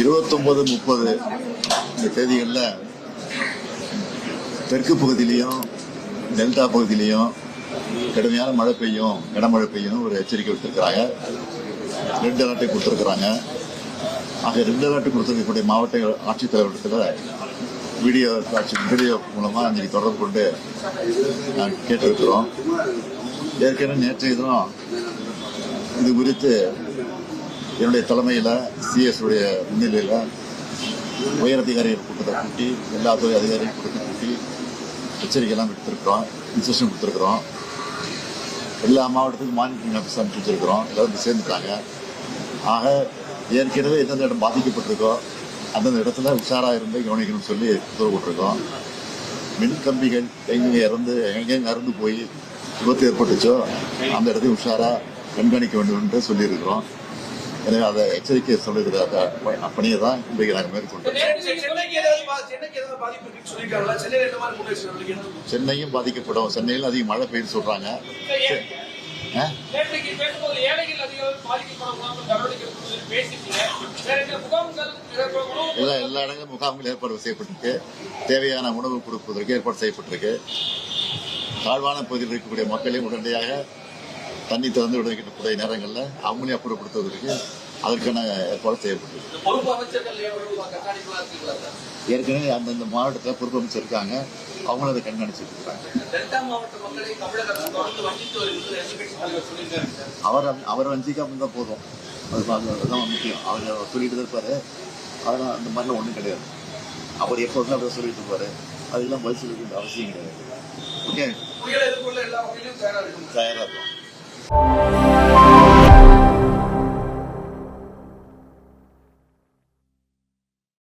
இருபத்தொன்பது முப்பது இந்த தேதிகளில் தெற்கு பகுதியிலையும் டெல்டா பகுதியிலையும் கடுமையான மழை பெய்யும் கனமழை பெய்யும் ஒரு எச்சரிக்கை விட்டுருக்கிறாங்க ரெண்டு அலர்ட்டை கொடுத்துருக்குறாங்க. ஆக ரெண்டு அலர்ட்டு கொடுத்துருக்கக்கூடிய மாவட்ட ஆட்சித்தலைவரிடத்தில் வீடியோ காட்சி வீடியோ மூலமாக அன்றைக்கி தொடர்பு கொண்டு நாங்கள் கேட்டிருக்கிறோம். ஏற்கனவே நேற்றைய தினம் இது குறித்து என்னுடைய தலைமையில் சிஎஸ் உடைய முன்னிலையில் உயர் அதிகாரிகள் கூட்டத்தை கூட்டி எல்லா துறை அதிகாரிகள் கூட்டத்தை கூட்டி எச்சரிக்கையெல்லாம் விடுத்திருக்கிறோம் இன்ஸ்ட்ரக்ஷன் கொடுத்துருக்குறோம். எல்லா மாவட்டத்துக்கும் மானிட்டரிங் ஆஃபீஸ் அனுப்பிச்சு வச்சிருக்கிறோம். எல்லாரும் சேர்ந்துட்டாங்க. ஆக ஏற்கனவே எந்தெந்த இடம் பாதிக்கப்பட்டிருக்கோ அந்தந்த இடத்துல உஷாராக இருந்து கவனிக்கணும்னு சொல்லி உத்தரவு போட்டிருக்கோம். மின் கம்பிகள் எங்கெங்கே இறந்து எங்கெங்கே அறந்து போய் விபத்து ஏற்பட்டுச்சோ அந்த இடத்தையும் உஷாராக கண்காணிக்க வேண்டும் என்று சொல்லியிருக்கிறோம். எனவே அதை எச்சரிக்கை சொல்லுகிற அந்த பணியை தான் இன்றைக்கு நாங்கள் மேற்கொண்டோம்? சென்னையும் பாதிக்கப்படும். சென்னையில் அதிக மழை பெய்யுன்னு சொல்றாங்க. எல்லா எல்லா இடங்களிலும் முகாம்கள் ஏற்பாடு செய்யப்பட்டிருக்கு. தேவையான உணவு கொடுப்பதற்கு ஏற்பாடு செய்யப்பட்டிருக்கு. தாழ்வான பகுதியில் இருக்கக்கூடிய மக்களையும் உடனடியாக தண்ணி திறந்து விடக்கூடிய நேரங்களில் அவங்களையும் அப்புறப்படுத்துவதற்கு அதற்கான ஏற்பாடு சார்? ஏற்கனவே அந்தந்த மாவட்டத்தில் பொறுப்பு அமைச்சர் இருக்காங்க. அவங்களும் அதை கண்காணிச்சுட்டு இருக்காங்க. அவர் அவர் வஞ்சிக்காம இருந்தால் போதும். அது அது- அதுதான் முக்கியம். அவர் சொல்லிட்டு தான் இருப்பாரு. அதெல்லாம் அந்த மாதிரிலாம் ஒன்றும் கிடையாது. அவர் எப்போதுமே அப்படி சொல்லிட்டு இருப்பாரு. அதுக்கெல்லாம் பதில் சொல்ல வேண்டிய அவசியம் கிடையாது. ஓகே? தயாராக இருக்கும் Thank you.